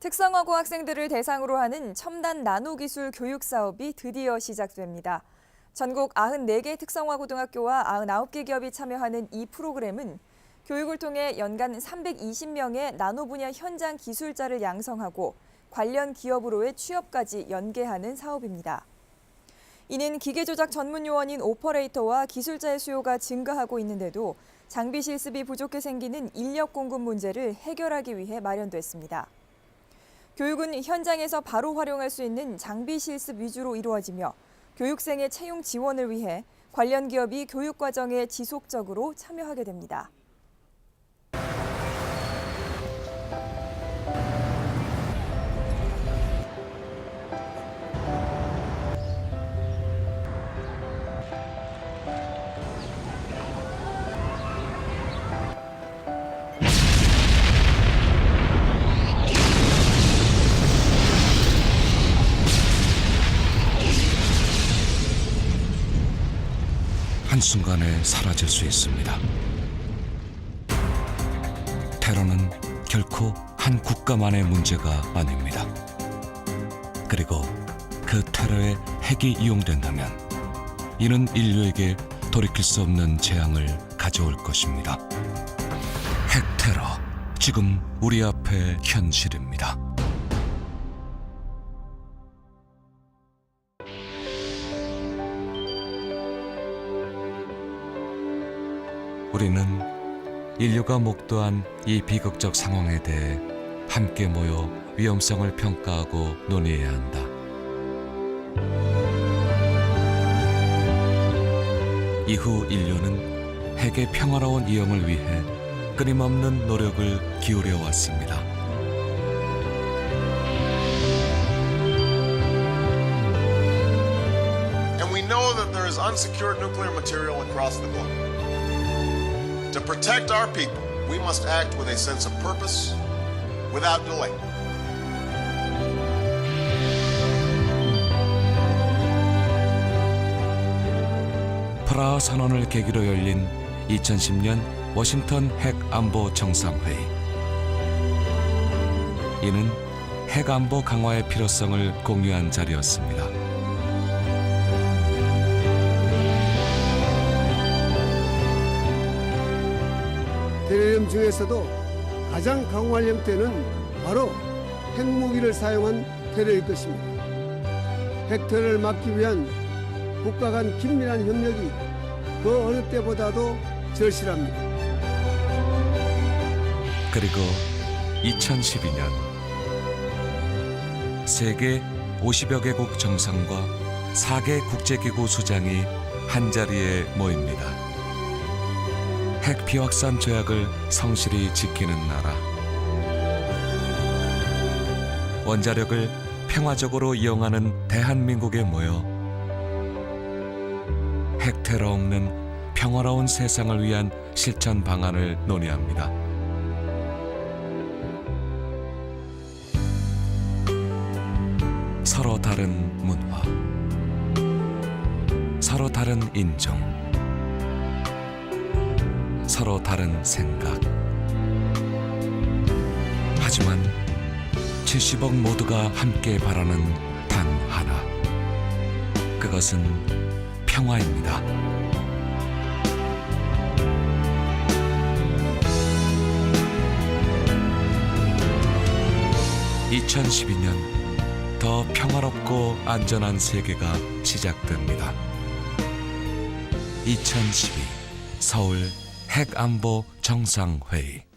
특성화고 학생들을 대상으로 하는 첨단 나노기술 교육 사업이 드디어 시작됩니다. 전국 94개 특성화고등학교와 99개 기업이 참여하는 이 프로그램은 교육을 통해 연간 320명의 나노 분야 현장 기술자를 양성하고 관련 기업으로의 취업까지 연계하는 사업입니다. 이는 기계 조작 전문 요원인 오퍼레이터와 기술자의 수요가 증가하고 있는데도 장비 실습이 부족해 생기는 인력 공급 문제를 해결하기 위해 마련됐습니다. 교육은 현장에서 바로 활용할 수 있는 장비 실습 위주로 이루어지며 교육생의 채용 지원을 위해 관련 기업이 교육 과정에 지속적으로 참여하게 됩니다. 한순간에 사라질 수 있습니다. 테러는 결코 한 국가만의 문제가 아닙니다. 그리고 그 테러에 핵이 이용된다면 이는 인류에게 돌이킬 수 없는 재앙을 가져올 것입니다. 핵 테러 지금 우리 앞에 현실입니다. 우리는 인류가 목도한 이 비극적 상황에 대해 함께 모여 위험성을 평가하고 논의해야 한다. 이후 인류는 핵의 평화로운 이용을 위해 끊임없는 노력을 기울여 왔습니다. To protect our people, we must act with a sense of purpose without delay. 프라하 선언을 계기로 열린 2010년 워싱턴 핵 안보 정상회의. 이는 핵 안보 강화의 필요성을 공유한 자리였습니다. 테러리움 중에서도 가장 강화할 형태는 바로 핵무기를 사용한 테러일 것입니다. 핵 테러를 막기 위한 국가 간 긴밀한 협력이 그 어느 때보다도 절실합니다. 그리고 2012년 세계 50여 개국 정상과 4개 국제기구 수장이 한자리에 모입니다. 핵 비확산 조약을 성실히 지키는 나라. 원자력을 평화적으로 이용하는 대한민국에 모여 핵 테러 없는 평화로운 세상을 위한 실천 방안을 논의합니다. 서로 다른 문화, 서로 다른 인종, 서로 다른 생각. 하지만 70억 모두가 함께 바라는 단 하나. 그것은 평화입니다. (2012년) 더 평화롭고 안전한 세계가 시작됩니다. 2012 서울 핵안보 정상회의